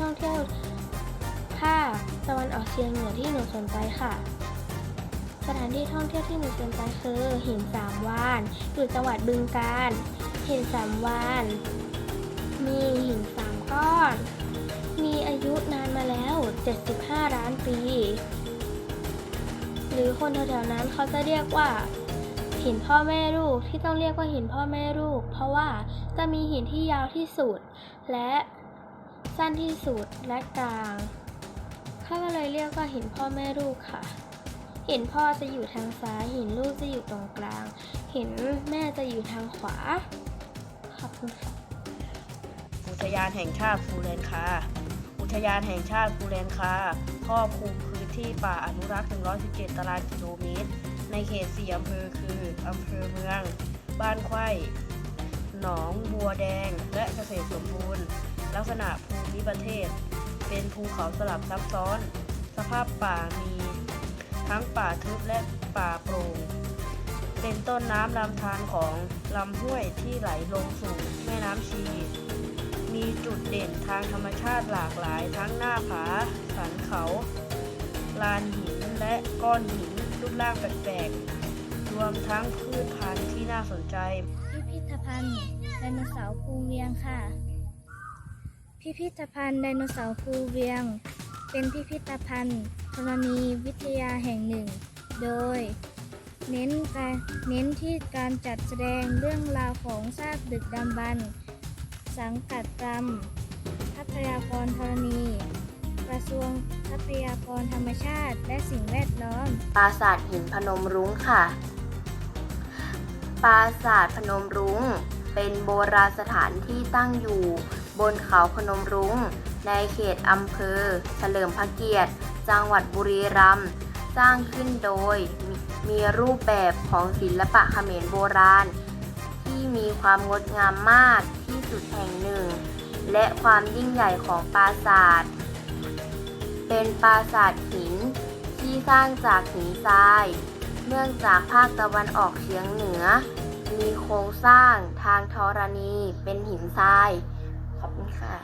ท่องเที่ยวภาคตะวันออกเฉียงเหนือที่หนูสนใจค่ะ สถานที่ท่องเที่ยวที่หนูสนใจคือหินสามวานอยู่จังหวัดบึงกาฬหินสามวานมีหินสามก้อน มีอายุนานมาแล้ว 75 ล้านปี หรือคนแถวๆนั้นเขาจะเรียกว่าหินพ่อแม่ลูกที่ต้องเรียกว่าหินพ่อแม่ลูก เพราะว่าจะมีหินที่ยาวที่สุด และ สั้นที่สุดและกลางเขาก็เลยเรียกว่าหินพ่อแม่ลูกค่ะ หินพ่อจะอยู่ทางซ้าย หินลูกจะอยู่ตรงกลาง หินแม่จะอยู่ทางขวา ขอบคุณค่ะ อุทยานแห่งชาติภูเรนคา อุทยานแห่งชาติภูเรนคาครอบคลุมพื้นที่ป่าอนุรักษ์ 117 ตารางกิโลเมตร ในเขต4อำเภอคืออำเภอเมือง บ้านไข้หนองบัวแดง และเกษตรสมบูรณ์ ลักษณะภู มิประเทศ เป็นภูเขาสลับซับซ้อน สภาพป่ามีทั้งป่าทึบและป่าโปร่ง เป็นต้นน้ำลำธารของลำห้วยที่ไหลลงสู่แม่น้ำชี มีจุดเด่นทางธรรมชาติหลากหลาย ทั้งหน้าผา สันเขา ลานหินและก้อนหินรูปร่างแปลกๆ รวมทั้งพืชพันธุ์ที่น่าสนใจ พิพิธภัณฑ์ไดโนเสาร์ภูเวียงค่ะ พิพิธภัณฑ์ไดโนเสาร์ภูเวียง เป็นพิพิธภัณฑ์ธรณีวิทยาแห่งหนึ่ง โดย เน้นการเน้นที่การจัดแสดงเรื่องราวของซากดึกดำบรรพ์สังกัดกรรม ทรัพยากรธรณี กระทรวงทรัพยากรธรรมชาติและสิ่งแวดล้อม ปราสาทหินพนมรุ้งค่ะ ปราสาทพนมรุ้งเป็นโบราณสถานที่ตั้งอยู่ บนเขาพนมรุ้ง ในเขตอำเภอ เฉลิมพระเกียรติ จังหวัดบุรีรัมย์สร้างขึ้นโดยมมีรูปแบบของศิลปะเขมรโบราณ ที่มีความงดงามมากที่สุดแห่งหนึ่ง และความยิ่งใหญ่ของปราสาท เป็นปราสาทหินที่สร้างจากหินทราย เนื่องจากภาคตะวันออกเฉียงเหนือ มีโครงสร้างทางธรณีเป็นหินทราย ขอบคุณค่ะ